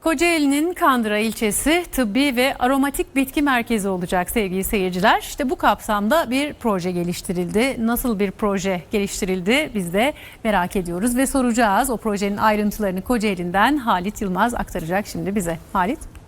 Kocaeli'nin Kandıra ilçesi tıbbi ve aromatik bitki merkezi olacak sevgili seyirciler. İşte bu kapsamda bir proje geliştirildi. Nasıl bir proje geliştirildi biz de merak ediyoruz ve soracağız. O projenin ayrıntılarını Kocaeli'nden Halit Yılmaz aktaracak şimdi bize. Halit.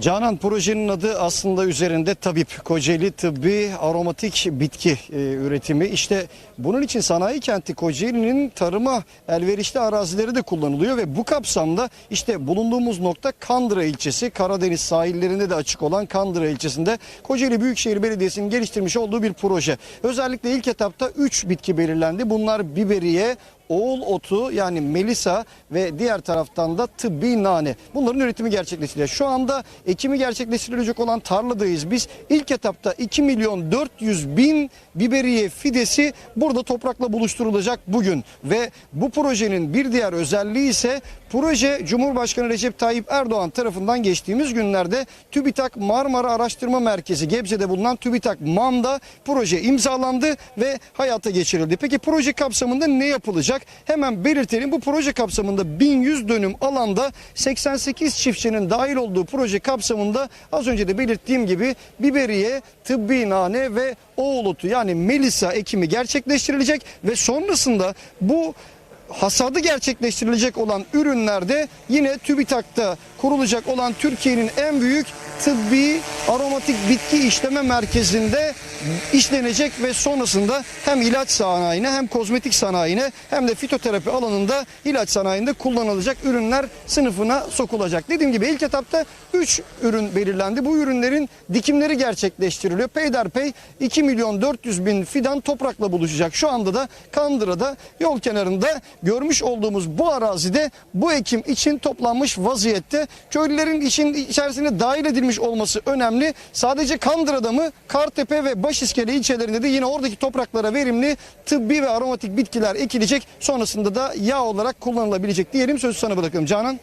Canan projenin adı aslında üzerinde tabip, Kocaeli tıbbi aromatik bitki e, üretimi. İşte bunun için sanayi kenti Kocaeli'nin tarıma elverişli arazileri de kullanılıyor ve bu kapsamda işte bulunduğumuz nokta Kandıra ilçesi. Karadeniz sahillerinde de açık olan Kandıra ilçesinde Kocaeli Büyükşehir Belediyesi'nin geliştirmiş olduğu bir proje. Özellikle ilk etapta 3 bitki belirlendi. Bunlar biberiye, oğul otu yani melisa ve diğer taraftan da tıbbi nane. Bunların üretimi gerçekleştiriliyor. Şu anda ekimi gerçekleştirilecek olan tarladayız. Biz ilk etapta 2 milyon 400 bin biberiye fidesi burada toprakla buluşturulacak bugün. Ve bu projenin bir diğer özelliği ise proje Cumhurbaşkanı Recep Tayyip Erdoğan tarafından geçtiğimiz günlerde TÜBİTAK Marmara Araştırma Merkezi Gebze'de bulunan TÜBİTAK MAM'da proje imzalandı ve hayata geçirildi. Peki proje kapsamında ne yapılacak? Hemen belirtelim bu proje kapsamında 1100 dönüm alanda 88 çiftçinin dahil olduğu proje kapsamında az önce de belirttiğim gibi biberiye, tıbbi nane ve oğul otu yani melisa ekimi gerçekleştirilecek ve sonrasında bu hasadı gerçekleştirilecek olan ürünlerde yine TÜBİTAK'ta kurulacak olan Türkiye'nin en büyük tıbbi aromatik bitki işleme merkezinde işlenecek ve sonrasında hem ilaç sanayine hem kozmetik sanayine hem de fitoterapi alanında ilaç sanayinde kullanılacak ürünler sınıfına sokulacak. Dediğim gibi ilk etapta 3 ürün belirlendi. Bu ürünlerin dikimleri gerçekleştiriliyor. Peyderpey 2 milyon 400 bin fidan toprakla buluşacak. Şu anda da Kandıra'da yol kenarında görmüş olduğumuz bu arazide bu ekim için toplanmış vaziyette. Köylülerin işin içerisine dahil edilmiş olması önemli. Sadece Kandıra'da mı Kartepe ve Başiskele ilçelerinde de yine oradaki topraklara verimli tıbbi ve aromatik bitkiler ekilecek. Sonrasında da yağ olarak kullanılabilecek diyelim. Sözü sana bırakıyorum Canan.